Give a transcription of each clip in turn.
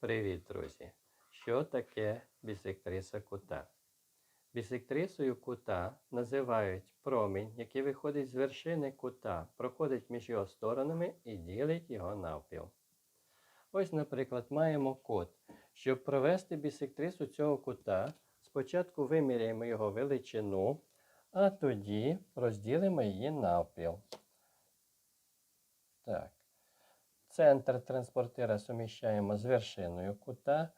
Привіт, друзі! Що таке бісектриса кута? Бісектрисою кута називають промінь, який виходить з вершини кута, проходить між його сторонами і ділить його навпіл. Ось, наприклад, маємо кут. Щоб провести бісектрису цього кута, спочатку виміряємо його величину, а тоді розділимо її навпіл. Так. Центр транспортира суміщаємо з вершиною кута.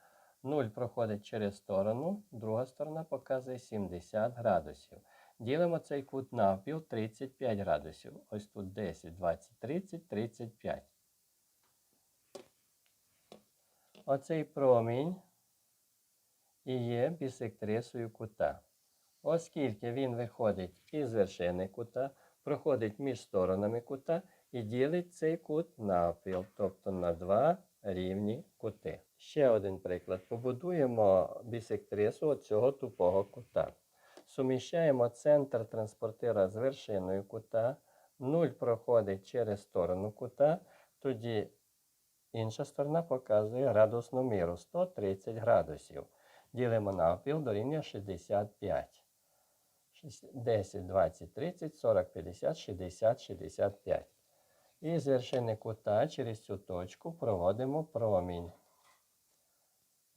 0 проходить через сторону, друга сторона показує 70 градусів. Ділимо цей кут навпіл 35 градусів. Ось тут 10, 20, 30, 35. Оцей промінь і є бісектрисою кута. Оскільки він виходить із вершини кута, проходить між сторонами кута і ділить цей кут навпіл, тобто на два рівні кути. Ще один приклад. Побудуємо бісектрису цього тупого кута. Суміщаємо центр транспортира з вершиною кута. 0 проходить через сторону кута, тоді інша сторона показує градусну міру 130 градусів. Ділимо навпіл дорівнює 65. 10, 20, 30, 40, 50, 60, 65. І з вершини кута через цю точку проводимо промінь.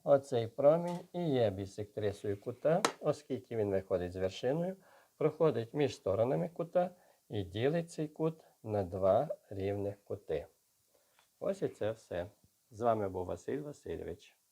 Оцей промінь і є бісектрисою кута, оскільки він виходить з вершиною, проходить між сторонами кута і ділить цей кут на два рівних кути. Ось і це все. З вами був Василь Васильович.